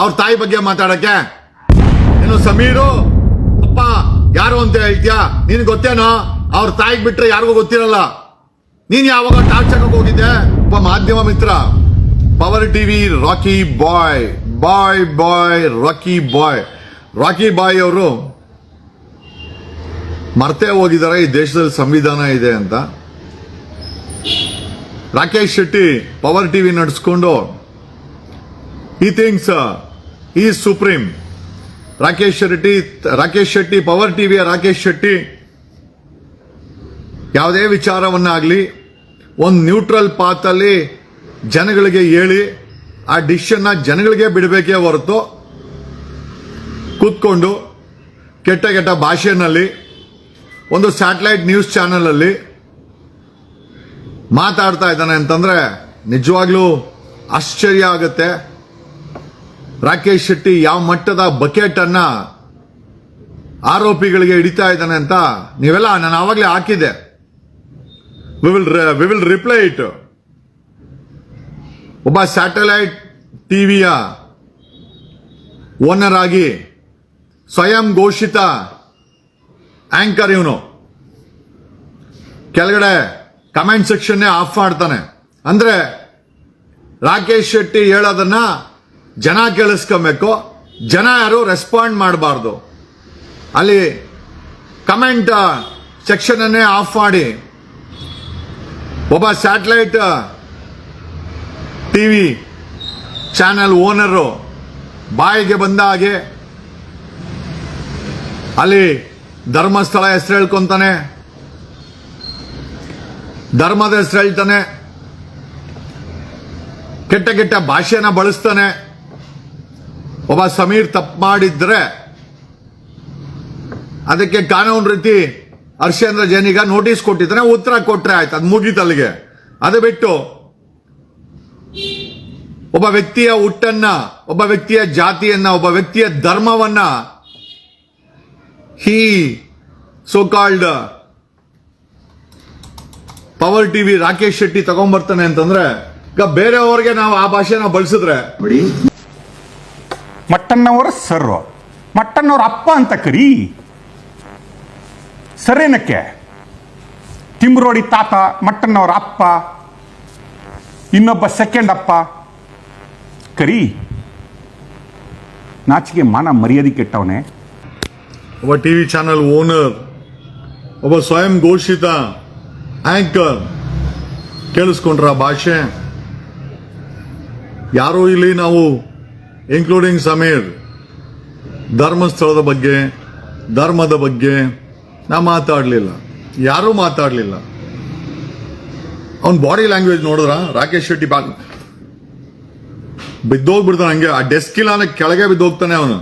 ಅವ್ರ ತಾಯಿ ಬಗ್ಗೆ ಮಾತಾಡಕ್ಕೆ? ಏನು ಸಮೀರು? ಅಪ್ಪ, ಯಾರು ಅಂತ ಹೇಳ್ತೀಯಾ? ನಿನ್ ಗೊತ್ತೇನೋ? ಅವ್ರ ತಾಯಿಗೆ ಬಿಟ್ರೆ ಯಾರಿಗೂ ಗೊತ್ತಿರಲ್ಲ. ನೀನ್ ಯಾವಾಗ ಟಾರ್ಚ್ ಹೋಗಿದ್ದೆ? ಒಬ್ಬ ಮಾಧ್ಯಮ ಮಿತ್ರ. Power TV, Rocky boy. Boy boy, Rocky boy. Rocky boy ಅವರು ಮರ್ತೇ ಹೋಗಿದ್ದಾರೆ, ಈ ದೇಶದಲ್ಲಿ ಸಂವಿಧಾನ ಇದೆ ಅಂತ. ರಾಕೇಶ್ ಶೆಟ್ಟಿ, ಪವರ್ ಟಿವಿ ನಡೆಸ್ಕೊಂಡು, ಈ ಥಿಂಗ್ಸ್ ಈ ಸುಪ್ರೀಂ ರಾಕೇಶ್ ಶೆಟ್ಟಿ ರಾಕೇಶ್ ಶೆಟ್ಟಿ ಪವರ್ ಟಿವಿಯ ರಾಕೇಶ್ ಶೆಟ್ಟಿ ಯಾವುದೇ ವಿಚಾರವನ್ನಾಗಲಿ ಒಂದು ನ್ಯೂಟ್ರಲ್ ಪಾತಲ್ಲಿ ಜನಗಳಿಗೆ ಹೇಳಿ, ಆ ಡಿಶನ್ನ ಜನಗಳಿಗೆ ಬಿಡಬೇಕೇ ಹೊರತು ಕೂತ್ಕೊಂಡು ಕೆಟ್ಟ ಕೆಟ್ಟ ಭಾಷೆನಲ್ಲಿ ಒಂದು ಸ್ಯಾಟಲೈಟ್ ನ್ಯೂಸ್ ಚಾನಲಲ್ಲಿ ಮಾತಾಡ್ತಾ ಇದ್ದಾನೆ ಅಂತಂದರೆ ನಿಜವಾಗ್ಲೂ ಆಶ್ಚರ್ಯ ಆಗುತ್ತೆ. ರಾಕೇಶ್ ಶೆಟ್ಟಿ ಯಾವ ಮಟ್ಟದ ಬಕೆಟ್ ಅನ್ನ ಆರೋಪಿಗಳಿಗೆ ಹಿಡಿತಾ ಇದ್ದಾನೆ ಅಂತ ನೀವೆಲ್ಲ ನಾನು ಆವಾಗಲೇ ಹಾಕಿದ್ದೆ. We will we will reply it ಒಬ್ಬ ಸ್ಯಾಟಲೈಟ್ ಟಿವಿಯ ಓನರ್ ಆಗಿ ಸ್ವಯಂ ಘೋಷಿತ ಆಂಕರ್ ಇವನು. ಕೆಳಗಡೆ ಕಮೆಂಟ್ ಸೆಕ್ಷನ್ ಆಫ್ ಮಾಡ್ತಾನೆ. ಅಂದ್ರೆ ರಾಕೇಶ್ ಶೆಟ್ಟಿ ಹೇಳೋದನ್ನ ಜನ ಕೇಳಿಸ್ಕೊಬೇಕು. ಜನ ಯಾರು ರೆಸ್ಪಾಂಡ್ ಮಾಡಬಾರ್ದು. ಅಲ್ಲಿ ಕಮೆಂಟ್ ಸೆಕ್ಷನ್ ಅನ್ನೇ ಆಫ್ ಮಾಡಿ. ಒಬ್ಬ ಸ್ಯಾಟಲೈಟ್ ಟಿವಿ ಚಾನೆಲ್ ಓನರು ಬಾಯಿಗೆ ಬಂದ ಹಾಗೆ ಅಲ್ಲಿ ಧರ್ಮಸ್ಥಳ ಹೆಸರು ಹೇಳ್ಕೊಂತಾನೆ. ಧರ್ಮದ ಹೆಸರು ಹೇಳ್ತಾನೆ. ಕೆಟ್ಟ ಕೆಟ್ಟ ಭಾಷೆನ ಬಳಸ್ತಾನೆ. ಒಬ್ಬ ಸಮೀರ್ ತಪ್ಪು ಮಾಡಿದ್ರೆ ಅದಕ್ಕೆ ಕಾನೂನು ರೀತಿ ಹರ್ಷೇಂದ್ರ ಜೈನಿಗ ನೋಟಿಸ್ ಕೊಟ್ಟಿದ್ರೆ ಉತ್ತರ ಕೊಟ್ರೆ ಆಯ್ತು, ಅದು ಮುಗೀತಲ್ಲಿಗೆ. ಅದು ಬಿಟ್ಟು ಒಬ್ಬ ವ್ಯಕ್ತಿಯ ಹುಟ್ಟನ್ನ, ಒಬ್ಬ ವ್ಯಕ್ತಿಯ ಜಾತಿಯನ್ನ, ಒಬ್ಬ ವ್ಯಕ್ತಿಯ ಧರ್ಮವನ್ನ he so called power TV Rakesh Shetty ತಗೊಂಡ್ಬರ್ತಾನೆ ಅಂತಂದ್ರೆ, ಈಗ ಬೇರೆಯವ್ರಿಗೆ ನಾವು ಆ ಭಾಷೆನ ಬಳಸಿದ್ರೆ ಮಟ್ಟಣ್ಣವರ ಸರ್ ಮಟ್ಟಣ್ಣವ್ರ ಅಪ್ಪ ಅಂತ ಕರಿ. ಸರೇನಕ್ಕೆ? ತಿಮ್ರೋಡಿ ತಾತ, ಮಟ್ಟಣ್ಣವರ ಅಪ್ಪ, ಇನ್ನೊಬ್ಬ ಸೆಕೆಂಡ್ ಅಪ್ಪ. ಕರಿ. ನಾಚಿಗೆ ಮಾನ ಮರ್ಯಾದೆ ಕೆಟ್ಟವನೆ. ಒಬ್ಬ ಟಿವಿ ಚಾನಲ್ ಓನರ್, ಒಬ್ಬ ಸ್ವಯಂ ಘೋಷಿತ ಆಂಕರ್ ಕೇಳಿಸ್ಕೊಂಡ್ರ ಭಾಷೆ. ಯಾರೋ ಇಲ್ಲಿ ನಾವು ಇನ್ಕ್ಲೂಡಿಂಗ್ ಸಮೀರ್ ಧರ್ಮಸ್ಥಳದ ಬಗ್ಗೆ ಧರ್ಮದ ಬಗ್ಗೆ ನಾ ಮಾತಾಡಲಿಲ್ಲ ಯಾರೂ ಮಾತಾಡಲಿಲ್ಲ ಅವನ ಬಾಡಿ ಲ್ಯಾಂಗ್ವೇಜ್ ನೋಡಿದ್ರ ರಾಕೇಶ್ ಶೆಟ್ಟಿ ಬಾ ಬಿದ್ದೋಗ್ಬಿಡ್ತಾನೆ ಹಂಗೆ ಆ ಡೆಸ್ಕ್ ಇಲ್ಲ ಕೆಳಗೆ ಬಿದ್ದೋಗ್ತಾನೆ ಅವನು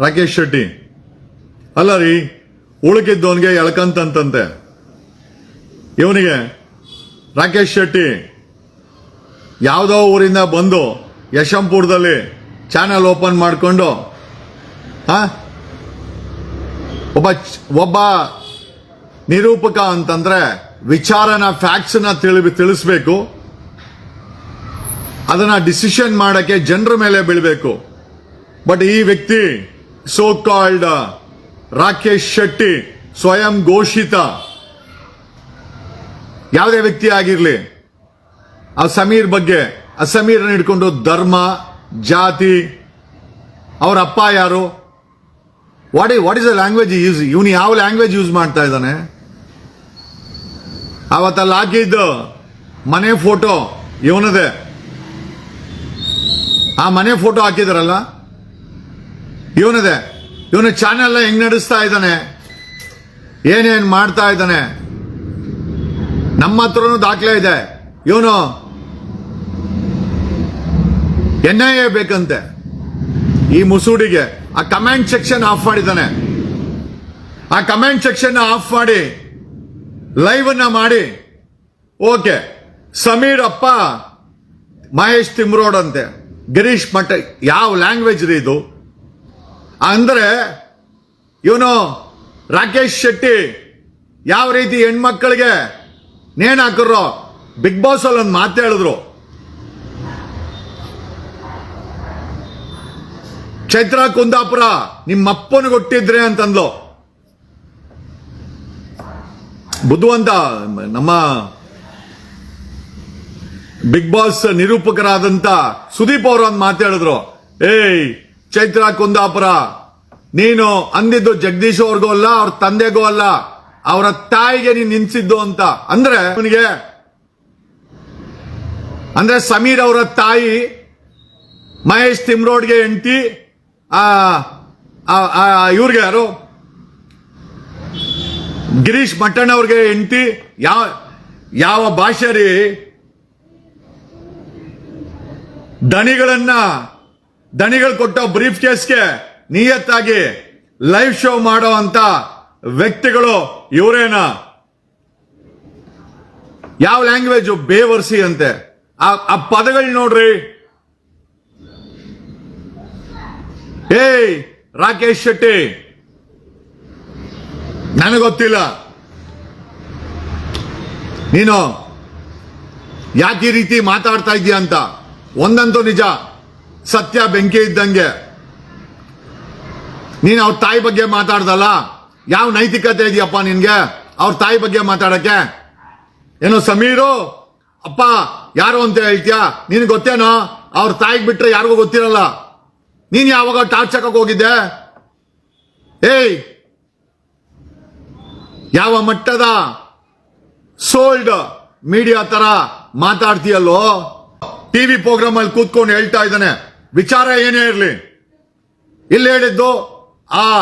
ರಾಕೇಶ್ ಶೆಟ್ಟಿ ಅಲ್ಲ ರೀ ಉಳುಕಿದ್ದವನಿಗೆ ಎಳ್ಕಂತಂತಂತೆ ಇವನಿಗೆ ರಾಕೇಶ್ ಶೆಟ್ಟಿ ಯಾವುದೋ ಊರಿಂದ ಬಂದು ಯಶಂಪುರದಲ್ಲಿ ಚಾನೆಲ್ ಓಪನ್ ಮಾಡಿಕೊಂಡು ಒಬ್ಬ ಒಬ್ಬ ನಿರೂಪಕ ಅಂತಂದ್ರೆ ವಿಚಾರನ ಫ್ಯಾಕ್ಟ್ಸ್ನ ತಿಳಿ ತಿಳಿಸ್ಬೇಕು. ಅದನ್ನ ಡಿಸಿಷನ್ ಮಾಡಕ್ಕೆ ಜನರ ಮೇಲೆ ಬೀಳ್ಬೇಕು. ಬಟ್ ಈ ವ್ಯಕ್ತಿ ಸೋ ಕಾಲ್ಡ್ ರಾಕೇಶ್ ಶೆಟ್ಟಿ, ಸ್ವಯಂ ಘೋಷಿತ, ಯಾವುದೇ ವ್ಯಕ್ತಿ ಆಗಿರಲಿ, ಆ ಸಮೀರ್ ಬಗ್ಗೆ, ಆ ಸಮೀರನ್ನ ಹಿಡ್ಕೊಂಡು ಧರ್ಮ ಜಾತಿ, ಅವರ ಅಪ್ಪ ಯಾರು? What E what is a language use ಇವನು ಯಾವ ಲ್ಯಾಂಗ್ವೇಜ್ ಯೂಸ್ ಮಾಡ್ತಾ ಇದ್ದಾನೆ? ಅವತ್ತಲ್ಲಿ ಹಾಕಿದ್ದು ಮನೆ ಫೋಟೋ ಇವನದೇ. ಆ ಮನೆ ಫೋಟೋ ಹಾಕಿದಾರಲ್ಲ? ಇವನದೇ. ಇವನ ಚಾನೆಲ್ ಹೆಂಗ್ ನಡೆಸ್ತಾ ಇದ್ದಾನೆ? ಏನೇನ್ ಮಾಡ್ತಾ ಇದ್ದಾನೆ? ನಮ್ಮ ಹತ್ರನೂ ದಾಖಲೆ ಇದೆ. ಇವನು ಎನ್ ಐ ಎ ಬೇಕಂತೆ. ಈ ಮುಸೂಡಿಗೆ ಆ ಕಮೆಂಟ್ ಸೆಕ್ಷನ್ ಆಫ್ ಮಾಡಿದ್ದಾನೆ. ಆ ಕಮೆಂಟ್ ಸೆಕ್ಷನ್ ಆಫ್ ಮಾಡಿ, ಲೈವ್ ಅನ್ನ ಮಾಡಿ. ಓಕೆ, ಸಮೀರ್ ಅಪ್ಪ, ಮಹೇಶ್ ತಿಮ್ರೋಡ್ ಅಂತೆ. ಗಿರೀಶ್ ಮಠ, ಯಾವ ಲ್ಯಾಂಗ್ವೇಜ್ ರೀ ಇದು? ಅಂದ್ರೆ ಇವನು ರಾಕೇಶ್ ಶೆಟ್ಟಿ, ಯಾವ ರೀತಿ ಹೆಣ್ಮಕ್ಳಿಗೆ ನೇಣ್ ಹಾಕಿರೋ ಬಿಗ್ ಬಾಸ್ ಅಲ್ಲಿ ಒಂದು ಮಾತು ಚೈತ್ರ ಕುಂದಾಪುರ ನಿಮ್ಮಪ್ಪನ ಕೊಟ್ಟಿದ್ರೆ ಅಂತಂದ್ಲು. ಬುದ್ಧವಂತ ನಮ್ಮ ಬಿಗ್ ಬಾಸ್ ನಿರೂಪಕರಾದಂತ ಸುದೀಪ್ ಅವರು ಒಂದು ಮಾತಾಡಿದ್ರು ಏಯ್, ಚೈತ್ರ ಕುಂದಾಪುರ, ನೀನು ಅಂದಿದ್ದು ಜಗದೀಶ್ ಅವ್ರಿಗೂ ಅಲ್ಲ, ಅವ್ರ ತಂದೆಗೂ ಅಲ್ಲ, ಅವರ ತಾಯಿಗೆ ನೀನ್ ನಿನ್ಸಿದ್ದು ಅಂತ. ಅಂದ್ರೆ ಅವನಿಗೆ, ಅಂದ್ರೆ ಸಮೀರ್ ಅವರ ತಾಯಿ ಮಹೇಶ್ ತಿಮ್ರೋಡ್ಗೆ ಹೆಂಡತಿ ಇವ್ರಿಗೆ ಯಾರು? ಗಿರೀಶ್ ಮಟ್ಟಣ್ಣ ಅವ್ರಿಗೆ ಹೆಂಡತಿ, ಯಾವ ಯಾವ ಭಾಷೆ ರೀ ದಣಿಗಳನ್ನ, ದಣಿಗಳು ಕೊಟ್ಟ ಬ್ರೀಫ್ ಕೇಸ್ಗೆ ನಿಯತ್ತಾಗಿ ಲೈವ್ ಶೋ ಮಾಡೋ ಅಂತ ವ್ಯಕ್ತಿಗಳು ಇವರೇನ? ಯಾವ ಲ್ಯಾಂಗ್ವೇಜ್ ಬೇವರ್ಸಿ ಅಂತೆ. ಆ ಆ ಪದಗಳು ನೋಡ್ರಿ. ಏಯ್, ರಾಕೇಶ್ ಶೆಟ್ಟಿ. ನನಗೊತ್ತಿಲ್ಲ ನೀನು ಯಾಕೆ ರೀತಿ ಮಾತಾಡ್ತಾ ಇದೀಯ ಅಂತ? ಒಂದಂತೂ ನಿಜ, ಸತ್ಯ ಬೆಂಕಿ ಇದ್ದಂಗೆ. ನೀನು ಅವ್ರ ತಾಯಿ ಬಗ್ಗೆ ಮಾತಾಡ್ದಲ್ಲ? ಯಾವ ನೈತಿಕತೆ ಇದೆಯಪ್ಪ ನಿನ್ಗೆ ಅವ್ರ ತಾಯಿ ಬಗ್ಗೆ ಮಾತಾಡಕ್ಕೆ? ಏನೋ ಸಮೀರು? ಅಪ್ಪ, ಯಾರು ಅಂತ ಹೇಳ್ತೀಯ? ನಿನ್ ಗೊತ್ತೇನೋ? ಅವ್ರ ತಾಯಿಗೆ ಬಿಟ್ರೆ ಯಾರಿಗೂ ಗೊತ್ತಿರಲ್ಲ. ನೀನ್ ಯಾವಾಗ ಟಾರ್ಚ್ ಹಾಕಕ್ ಹೋಗಿದ್ದೆ? ಏಯ್! ಯಾವ ಮಟ್ಟದ? ಸೋಲ್ಡ್ ಮೀಡಿಯಾ ತರ ಮಾತಾಡ್ತೀಯಲ್ಲೋ? ಟಿವಿ ಪ್ರೋಗ್ರಾಮ್ ಅಲ್ಲಿ ಕೂತ್ಕೊಂಡು ಹೇಳ್ತಾ ಇದ್ದಾನೆ. ವಿಚಾರ ಏನೇ ಇರಲಿ. ಇಲ್ಲಿ ಹೇಳಿದ್ದು ಆ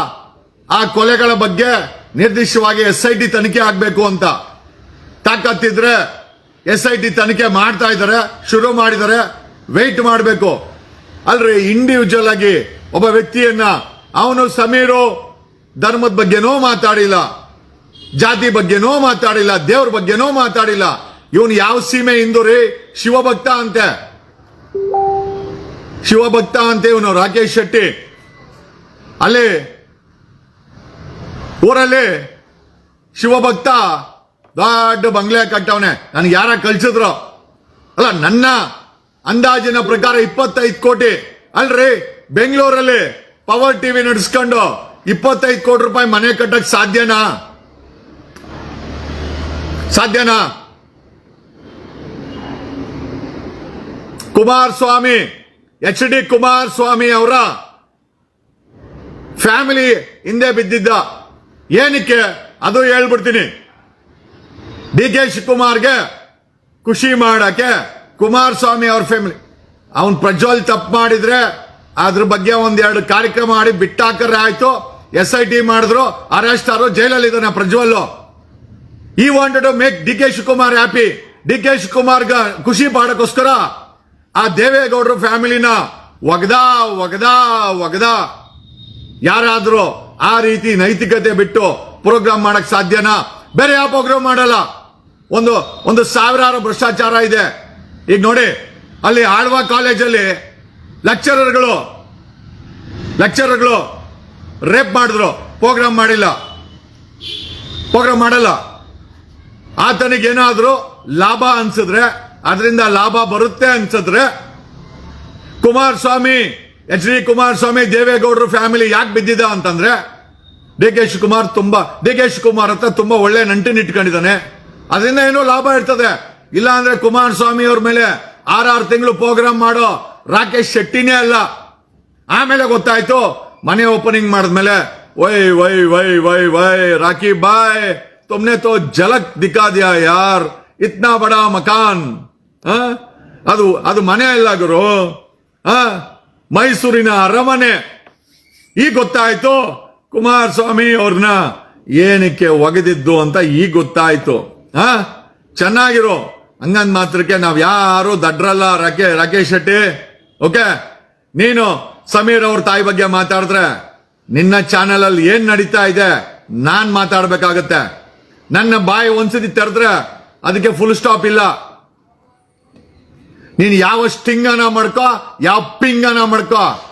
ಆ ಕೊಲೆಗಳ ಬಗ್ಗೆ ನಿರ್ದಿಷ್ಟವಾಗಿ ಎಸ್ ಐ ಟಿ ತನಿಖೆ ಆಗಬೇಕು ಅಂತ. ತಾಕತ್ತಿದ್ರೆ ಎಸ್ ಐ ಟಿ ತನಿಖೆ ಮಾಡ್ತಾ ಇದ್ದಾರೆ, ಶುರು ಮಾಡಿದರೆ ವೆಯ್ಟ್ ಮಾಡಬೇಕು. ಅಲ್ರಿ ಇಂಡಿವಿಜುವಲ್ ಆಗಿ ಒಬ್ಬ ವ್ಯಕ್ತಿಯನ್ನ, ಅವನು ಸಮೀರು ಧರ್ಮದ ಬಗ್ಗೆನೋ ಮಾತಾಡಿಲ್ಲ, ಜಾತಿ ಬಗ್ಗೆನೋ ಮಾತಾಡಿಲ್ಲ, ದೇವ್ರ ಬಗ್ಗೆನೋ ಮಾತಾಡಿಲ್ಲ. ಇವನು ಯಾವ ಸೀಮೆ ಹಿಂದೂ ರೀ? ಶಿವಭಕ್ತ ಅಂತೆ. ಶಿವಭಕ್ತ ಅಂತೆ ಇವನು, ರಾಕೇಶ್ ಶೆಟ್ಟಿ. ಅಲ್ಲಿ, ಊರಲ್ಲಿ ಶಿವಭಕ್ತ ದೊಡ್ಡ ಬಂಗ್ಲೆ ಕಟ್ಟವನೆ. ನನಗೆ ಯಾರ ಕಳ್ಸಿದ್ರು? ಅಲ್ಲ, ನನ್ನ ಅಂದಾಜಿನ ಪ್ರಕಾರ ಇಪ್ಪತ್ತೈದು ಕೋಟಿ. ಅಲ್ರಿ, ಬೆಂಗಳೂರಲ್ಲಿ ಪವರ್ ಟಿವಿ ನಡೆಸ್ಕೊಂಡು ಇಪ್ಪತ್ತೈದು ಕೋಟಿ ರೂಪಾಯಿ ಮನೆ ಕಟ್ಟಕ್ ಸಾಧ್ಯನಾ? ಸಾಧ್ಯನಾ? ಕುಮಾರಸ್ವಾಮಿ, ಎಚ್ ಡಿ ಕುಮಾರಸ್ವಾಮಿ ಅವರ ಫ್ಯಾಮಿಲಿ ಹಿಂದೆ ಬಿದ್ದಿದ್ದ. ಏನಕ್ಕೆ? ಅದು ಹೇಳ್ಬಿಡ್ತೀನಿ. ಡಿ ಕೆ ಶಿವಕುಮಾರ್ಗೆ ಖುಷಿ ಮಾಡಕ್ಕೆ ಕುಮಾರಸ್ವಾಮಿ ಅವ್ರ ಫ್ಯಾಮಿಲಿ ಅವನ್ ಪ್ರಜ್ವಲ್ ತಪ್ಪು ಮಾಡಿದ್ರೆ ಅದ್ರ ಬಗ್ಗೆ ಒಂದೆರಡು ಕಾರ್ಯಕ್ರಮ ಮಾಡಿ ಬಿಟ್ಟಾಕರೆ ಆಯ್ತು. ಎಸ್ ಐ ಟಿ ಮಾಡಿದ್ರು ಅರೆಸ್ಟ್ ಆದ್ರು, ಜೈಲಲ್ಲಿ ಇದ್ದಾನೆ ಪ್ರಜ್ವಲ್ ಈ wanted make D K Shivakumar happy D K Shivakumar ಖುಷಿ ಪಾಡಕ್ಕೋಸ್ಕರ ಆ ದೇವೇಗೌಡರು ಫ್ಯಾಮಿಲಿನ ಒಗದ ಒಗದ ಒಗದ. ಯಾರಾದರೂ ಆ ರೀತಿ ನೈತಿಕತೆ ಬಿಟ್ಟು ಪ್ರೋಗ್ರಾಮ್ ಮಾಡಕ್ ಸಾಧ್ಯನಾ? ಬೇರೆ ಯಾವ ಪ್ರೋಗ್ರಾಮ್ ಮಾಡಲ್ಲ. ಒಂದು ಒಂದು ಸಾವಿರಾರು ಭ್ರಷ್ಟಾಚಾರ ಇದೆ. ಈಗ ನೋಡಿ, ಅಲ್ಲಿ ಆಳ್ವಾ ಕಾಲೇಜಲ್ಲಿ ಲೆಕ್ಚರರ್ಗಳು ಲೆಕ್ಚರರ್ಗಳು ರೇಪ್ ಮಾಡಿದ್ರು. ಪ್ರೋಗ್ರಾಮ್ ಮಾಡಿಲ್ಲ. ಪ್ರೋಗ್ರಾಮ್ ಮಾಡಲ್ಲ. ಏನಾದರೂ ಲಾಭ ಅನ್ಸಿದ್ರೆ, ಅದರಿಂದ ಲಾಭ ಬರುತ್ತೆ ಅನ್ಸಿದ್ರೆ, ಕುಮಾರಸ್ವಾಮಿ, ಎಚ್ ಡಿ ಕುಮಾರಸ್ವಾಮಿ, ದೇವೇಗೌಡರು ಫ್ಯಾಮಿಲಿ ಯಾಕೆ ಬಿದ್ದಿದ ಅಂತಂದ್ರೆ, ಡಿ ಕೆ ಶಿವಕುಮಾರ್ ತುಂಬಾ, ಡಿ ಕೆ ಶಿವಕುಮಾರ್ ಹತ್ರ ತುಂಬಾ ಒಳ್ಳೆ ನಂಟಿನ ಇಟ್ಕೊಂಡಿದ್ದಾನೆ. ಅದರಿಂದ ಏನೋ ಲಾಭ ಇರ್ತದೆ. ಇಲ್ಲ ಅಂದ್ರೆ ಕುಮಾರಸ್ವಾಮಿ ಅವ್ರ ಮೇಲೆ ಆರಾರು ತಿಂಗಳು ಪ್ರೋಗ್ರಾಮ್ ಮಾಡೋ ರಾಕೇಶ್ ಶೆಟ್ಟಿನೇ ಅಲ್ಲ. ಆಮೇಲೆ ಗೊತ್ತಾಯ್ತು, ಮನೆ ಓಪನಿಂಗ್ ಮಾಡಿದ್ಮೇಲೆ, why why why why why, Rocky boy, ತುಮ್ನೆ ತೋ ಜಲಕ್ ದಿಕ್ಕಾ ದಿಯಾ ಯಾರ್, ಇತ್ನಾ ಬಡ ಮಕಾನ್? ಅದು ಅದು ಮನೆ ಇಲ್ಲ ಗುರು? ಮೈಸೂರಿನ ಅರಮನೆ. ಈಗ ಗೊತ್ತಾಯ್ತು ಕುಮಾರಸ್ವಾಮಿ ಅವ್ರನ್ನ ಏನಕ್ಕೆ ಒಗೆದಿದ್ದು ಅಂತ ಈಗ ಗೊತ್ತಾಯ್ತು. ಹ? ಚೆನ್ನಾಗಿರೋ. ಹಂಗಂದ್ ಮಾತ್ರಕ್ಕೆ ನಾವ್ ಯಾರು ದಡ್ರಲ್ಲ ರಾಕೆ, ರಾಕೇಶ್ ಶೆಟ್ಟಿ. ಓಕೆ? ನೀನು ಸಮೀರ್ ಅವ್ರ ತಾಯಿ ಬಗ್ಗೆ ಮಾತಾಡಿದ್ರೆ ನಿನ್ನ ಚಾನೆಲ್ ಅಲ್ಲಿ ಏನ್ ನಡೀತಾ ಇದೆ ನಾನ್ ಮಾತಾಡ್ಬೇಕಾಗತ್ತೆ. ನನ್ನ ಬಾಯಿ ಒಂದ್ಸತಿ ತೆರೆದ್ರೆ ಅದಕ್ಕೆ ಫುಲ್ ಸ್ಟಾಪ್ ಇಲ್ಲ. ನೀನು ಯಾವ ಸ್ಟಿಂಗನ ಮಾಡ್ಕೋ, ಯಾವ ಪಿಂಗನ ಮಾಡ್ಕೋ.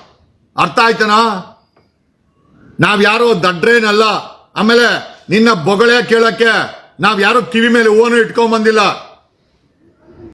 ಅರ್ಥ ಆಯ್ತನಾ? ನಾವ್ ಯಾರೋ ದಡ್ರೇನಲ್ಲ, ಆಮೇಲೆ ನಿನ್ನ ಬೊಗಳೆ ಕೇಳಕ್ಕೆ ನಾವ್ ಯಾರೋ ಕಿವಿ ಮೇಲೆ ಓನು ಇಟ್ಕೊಂಡ್ ಬಂದಿಲ್ಲ